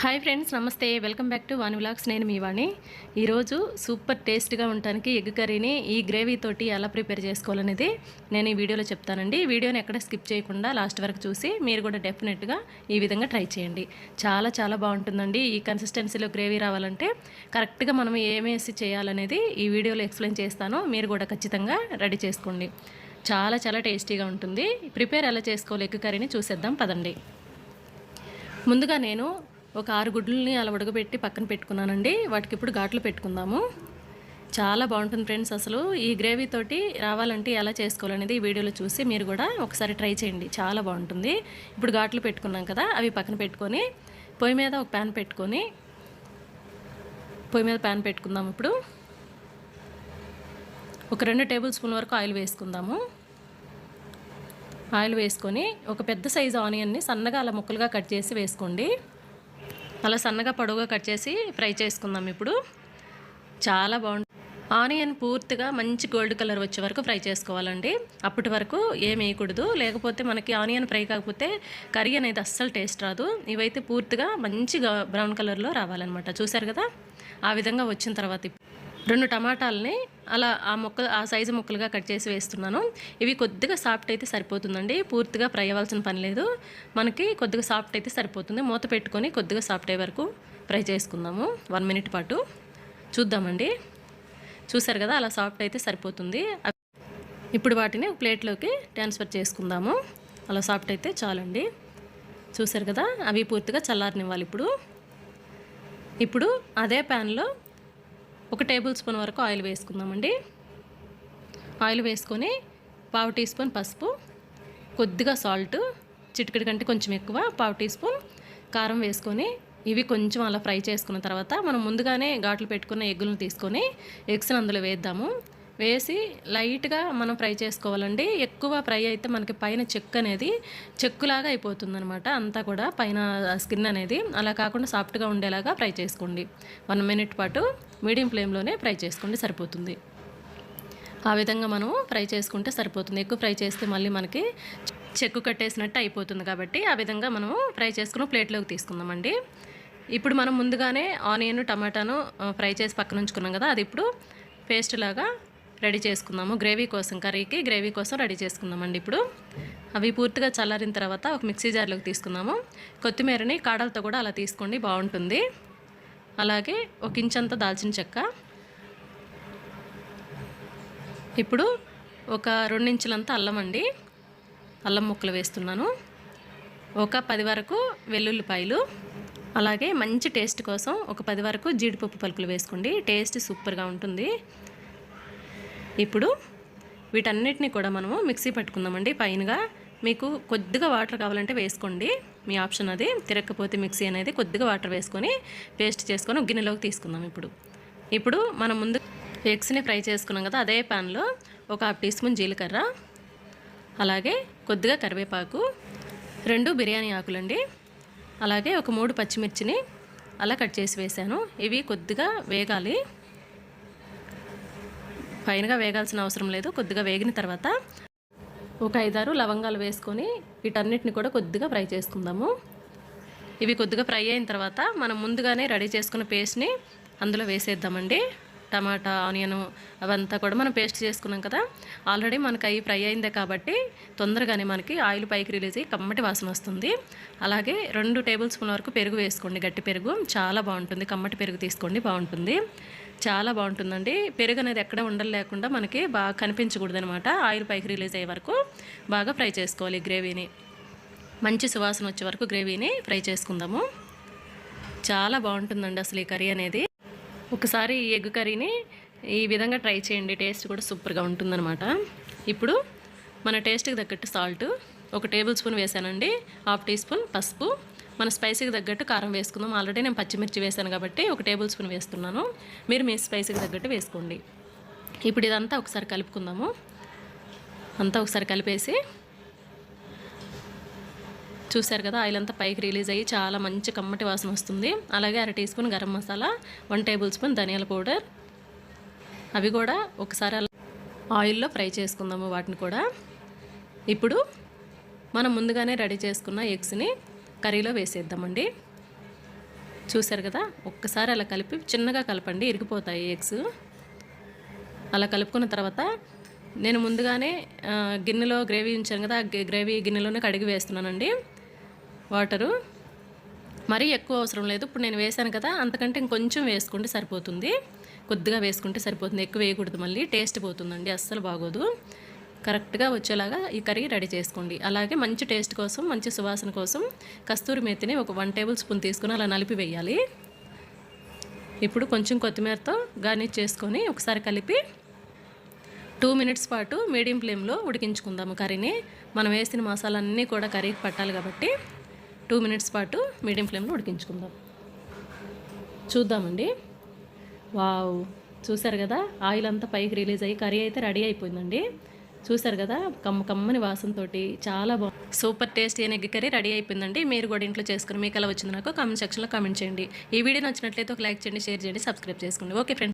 Hi friends నమస్తే. Welcome back to Vani vlogs. నేను మీ వాణి. ఈరోజు సూపర్ టేస్ట్గా ఉండటానికి ఎగ్ కర్రీని ఈ గ్రేవీ తోటి ఎలా ప్రిపేర్ చేసుకోవాలనేది నేను ఈ వీడియోలో చెప్తానండి. వీడియోని ఎక్కడ స్కిప్ చేయకుండా లాస్ట్ వరకు చూసి మీరు కూడా డెఫినెట్గా ఈ విధంగా ట్రై చేయండి. చాలా చాలా బాగుంటుందండి. ఈ కన్సిస్టెన్సీలో గ్రేవీ రావాలంటే కరెక్ట్గా మనం ఏమేసి చేయాలనేది ఈ వీడియోలో ఎక్స్ప్లెయిన్ చేస్తాను. మీరు కూడా ఖచ్చితంగా రెడీ చేసుకోండి. చాలా చాలా టేస్టీగా ఉంటుంది. ప్రిపేర్ ఎలా చేసుకోవాలి ఎగ్ కర్రీని చూసేద్దాం. పదండి. ముందుగా నేను ఒక ఆరు గుడ్లని అలా ఉడకబెట్టి పక్కన పెట్టుకున్నానండి. వాటికి ఇప్పుడు ఘాట్లు పెట్టుకుందాము. చాలా బాగుంటుంది ఫ్రెండ్స్ అసలు. ఈ గ్రేవీ తోటి రావాలంటే ఎలా చేసుకోవాలనేది ఈ వీడియోలో చూసి మీరు కూడా ఒకసారి ట్రై చేయండి. చాలా బాగుంటుంది. ఇప్పుడు ఘాట్లు పెట్టుకున్నాం కదా అవి పక్కన పెట్టుకొని పొయ్యి మీద ఒక ప్యాన్ పెట్టుకొని పొయ్యి మీద ప్యాన్ పెట్టుకుందాం ఇప్పుడు. ఒక రెండు టేబుల్ స్పూన్ వరకు ఆయిల్ వేసుకుందాము. ఆయిల్ వేసుకొని ఒక పెద్ద సైజు ఆనియన్ని సన్నగా అలా ముక్కలుగా కట్ చేసి వేసుకోండి. అలా సన్నగా పొడవుగా కట్ చేసి ఫ్రై చేసుకుందాం ఇప్పుడు. చాలా బాగుంటుంది ఆనియన్ పూర్తిగా మంచి గోల్డ్ కలర్ వచ్చే వరకు ఫ్రై చేసుకోవాలండి. అప్పటి వరకు ఏం వేయకూడదు. లేకపోతే మనకి ఆనియన్ ఫ్రై కాకపోతే కర్రీ అనేది అస్సలు టేస్ట్ రాదు. ఇవైతే పూర్తిగా మంచిగా బ్రౌన్ కలర్లో రావాలన్నమాట. చూసారు కదా? ఆ విధంగా వచ్చిన తర్వాత ఇప్పుడు రెండు టమాటాలని అలా ఆ ముక్క ఆ సైజు ముక్కలుగా కట్ చేసి వేస్తున్నాను. ఇవి కొద్దిగా సాఫ్ట్ అయితే సరిపోతుందండి. పూర్తిగా ఫ్రై అవ్వాల్సిన పని లేదు. మనకి కొద్దిగా సాఫ్ట్ అయితే సరిపోతుంది. మూత పెట్టుకొని కొద్దిగా సాఫ్ట్ అయ్యే వరకు ఫ్రై చేసుకుందాము. వన్ మినిట్ పాటు చూద్దామండి. చూసారు కదా అలా సాఫ్ట్ అయితే సరిపోతుంది. ఇప్పుడు వాటిని ప్లేట్లోకి ట్రాన్స్ఫర్ చేసుకుందాము. అలా సాఫ్ట్ అయితే చాలండి. చూసారు కదా అవి పూర్తిగా చల్లారనివ్వాలి ఇప్పుడు. ఇప్పుడు అదే ప్యాన్లో ఒక టేబుల్ స్పూన్ వరకు ఆయిల్ వేసుకుందామండి. ఆయిల్ వేసుకొని పావు టీ స్పూన్ పసుపు కొద్దిగా సాల్ట్ చిటికెడు కంటే కొంచెం ఎక్కువ పావు టీ స్పూన్ కారం వేసుకొని ఇవి కొంచెం అలా ఫ్రై చేసుకున్న తర్వాత మనం ముందుగానే ఘాట్లు పెట్టుకున్న ఎగ్గులను తీసుకొని ఎగ్స్ని అందులో వేద్దాము. వేసి లైట్గా మనం ఫ్రై చేసుకోవాలండి. ఎక్కువ ఫ్రై అయితే మనకి పైన చెక్ అనేది చెక్కులాగా అయిపోతుంది అనమాట అంతా కూడా పైన స్కిన్ అనేది అలా కాకుండా సాఫ్ట్గా ఉండేలాగా ఫ్రై చేసుకోండి. వన్ మినిట్ పాటు మీడియం ఫ్లేమ్లోనే ఫ్రై చేసుకోండి సరిపోతుంది. ఆ విధంగా మనం ఫ్రై చేసుకుంటే సరిపోతుంది. ఎక్కువ ఫ్రై చేస్తే మళ్ళీ మనకి చెక్కు కట్టేసినట్టు అయిపోతుంది కాబట్టి ఆ విధంగా మనము ఫ్రై చేసుకుని ప్లేట్లోకి తీసుకుందామండి. ఇప్పుడు మనం ముందుగానే ఆనియన్ టమాటాను ఫ్రై చేసి పక్కన ఉంచుకున్నాం కదా అది ఇప్పుడు పేస్ట్ లాగా రెడీ చేసుకుందాము. గ్రేవీ కోసం కర్రీకి గ్రేవీ కోసం రెడీ చేసుకుందామండి ఇప్పుడు. అవి పూర్తిగా చల్లారిన తర్వాత ఒక మిక్సీ జార్లోకి తీసుకుందాము. కొత్తిమీరని కాడలతో కూడా అలా తీసుకోండి బాగుంటుంది. అలాగే ఒక ఇంచంత దాల్చిన చెక్క. ఇప్పుడు ఒక రెండించులంతా అల్లం అండి. అల్లం ముక్కలు వేస్తున్నాను. ఒక పది వరకు వెల్లుల్లిపాయలు. అలాగే మంచి టేస్ట్ కోసం ఒక పది వరకు జీడిపప్పు పలుకులు వేసుకోండి. టేస్ట్ సూపర్గా ఉంటుంది. ఇప్పుడు వీటన్నిటిని కూడా మనము మిక్సీ పట్టుకుందామండి. పైనగా మీకు కొద్దిగా వాటర్ కావాలంటే వేసుకోండి. మీ ఆప్షన్ అది. తిరగకపోతే మిక్సీ అనేది కొద్దిగా వాటర్ వేసుకొని పేస్ట్ చేసుకొని గిన్నెలోకి తీసుకుందాం ఇప్పుడు. ఇప్పుడు మనం ముందు ఎగ్స్ని ఫ్రై చేసుకున్నాం కదా అదే ప్యాన్లో ఒక హాఫ్ టీ స్పూన్ జీలకర్ర అలాగే కొద్దిగా కరివేపాకు రెండు బిర్యానీ ఆకులండి అలాగే ఒక మూడు పచ్చిమిర్చిని అలా కట్ చేసి వేసాను. ఇవి కొద్దిగా వేగాలి. పైనగా వేగాల్సిన అవసరం లేదు కొద్దిగా వేగిన తర్వాత ఒక ఐదారు లవంగాలు వేసుకొని వీటన్నిటిని కూడా కొద్దిగా ఫ్రై చేసుకుందాము. ఇవి కొద్దిగా ఫ్రై అయిన తర్వాత మనం ముందుగానే రెడీ చేసుకున్న పేస్ట్ని అందులో వేసేద్దామండి. టమాటా ఆనియన్ అవంతా కూడా మనం పేస్ట్ చేసుకున్నాం కదా. ఆల్రెడీ మనకి అవి ఫ్రై అయిందే కాబట్టి తొందరగానే మనకి ఆయిల్ పైకి రిలీజ్ అయ్యి కమ్మటి వాసన వస్తుంది. అలాగే రెండు టేబుల్ స్పూన్ వరకు పెరుగు వేసుకోండి. గట్టి పెరుగు చాలా బాగుంటుంది. కమ్మటి పెరుగు తీసుకోండి బాగుంటుంది. చాలా బాగుంటుందండి. పెరుగు అనేది ఎక్కడ ఉండలు లేకుండా మనకి బాగా కనిపించకూడదు అనమాట ఆయిల్ పైకి రిలీజ్ అయ్యే వరకు బాగా ఫ్రై చేసుకోవాలి గ్రేవీని. మంచి సువాసన వచ్చే వరకు గ్రేవీని ఫ్రై చేసుకుందాము. చాలా బాగుంటుందండి అసలు ఈ కర్రీ అనేది. ఒకసారి ఈ ఎగ్ కర్రీని ఈ విధంగా ట్రై చేయండి. టేస్ట్ కూడా సూపర్గా ఉంటుందన్నమాట. ఇప్పుడు మన టేస్ట్కి తగ్గట్టు సాల్ట్ ఒక టేబుల్ స్పూన్ వేసానండి. హాఫ్ టీ స్పూన్ పసుపు. మన స్పైసీకి తగ్గట్టు కారం వేసుకుందాం. ఆల్రెడీ నేను పచ్చిమిర్చి వేసాను కాబట్టి ఒక టేబుల్ స్పూన్ వేస్తున్నాను. మీరు మీ స్పైసీకి తగ్గట్టు వేసుకోండి. ఇప్పుడు ఇదంతా ఒకసారి కలుపుకుందాము. అంతా ఒకసారి కలిపేసి చూసారు కదా ఆయిల్ అంతా పైకి రిలీజ్ అయ్యి చాలా మంచి కమ్మటి వాసన వస్తుంది. అలాగే అర teaspoon garam masala one tablespoon ధనియాల పౌడర్. అవి కూడా ఒకసారి అలా ఆయిల్లో ఫ్రై చేసుకుందాము వాటిని కూడా. ఇప్పుడు మనం ముందుగానే రెడీ చేసుకున్న ఎగ్స్ని కర్రీలో వేసేద్దామండి. చూసారు కదా ఒక్కసారి అలా కలిపి చిన్నగా కలపండి ఇరిగిపోతాయి ఎగ్స్. అలా కలుపుకున్న తర్వాత నేను ముందుగానే గిన్నెలో గ్రేవీ ఉంచాను కదా గ్రేవీ గిన్నెలోనే కడిగి వేస్తున్నానండి. వాటరు. మరీ ఎక్కువ అవసరం లేదు. ఇప్పుడు నేను వేసాను కదా అంతకంటే ఇంకొంచెం వేసుకుంటే సరిపోతుంది. కొద్దిగా వేసుకుంటే సరిపోతుంది. ఎక్కువ వేయకూడదు మళ్ళీ. టేస్ట్ పోతుందండి. అస్సలు బాగోదు. కరెక్ట్గా వచ్చేలాగా ఈ కర్రీ రెడీ చేసుకోండి. అలాగే మంచి టేస్ట్ కోసం మంచి సువాసన కోసం కస్తూరి మేతిని ఒక వన్ టేబుల్ స్పూన్ తీసుకుని అలా నలిపి వేయాలి. ఇప్పుడు కొంచెం కొత్తిమీరతో గార్నిష్ చేసుకొని ఒకసారి కలిపి టూ మినిట్స్ పాటు మీడియం ఫ్లేమ్లో ఉడికించుకుందాము కర్రీని. మనం వేసిన మసాలా అన్నీ కూడా కర్రీకి పట్టాలి కాబట్టి టూ మినిట్స్ పాటు మీడియం ఫ్లేమ్లో ఉడికించుకుందాం. చూద్దామండి. వావ్ చూసారు కదా? ఆయిల్ అంతా పైకి రిలీజ్ అయ్యి కర్రీ అయితే రెడీ అయిపోయిందండి. చూసారు కదా? కమ్మ కమ్మని వాసనతోటి చాలా బాగుంది. సూపర్ టేస్టీ అయిన ఎగ్ కర్రీ రెడీ అయిపోయిందండి. మీరు కూడా ఇంట్లో చేసుకుని మీకు ఎలా వచ్చింది నాకు కామెంట్ సెక్షన్లో కామెంట్ చేయండి. ఈ వీడియో నచ్చినట్లయితే ఒక లైక్ చేయండి షేర్ చేయండి సబ్స్క్రైబ్ చేసుకోండి. Okay friends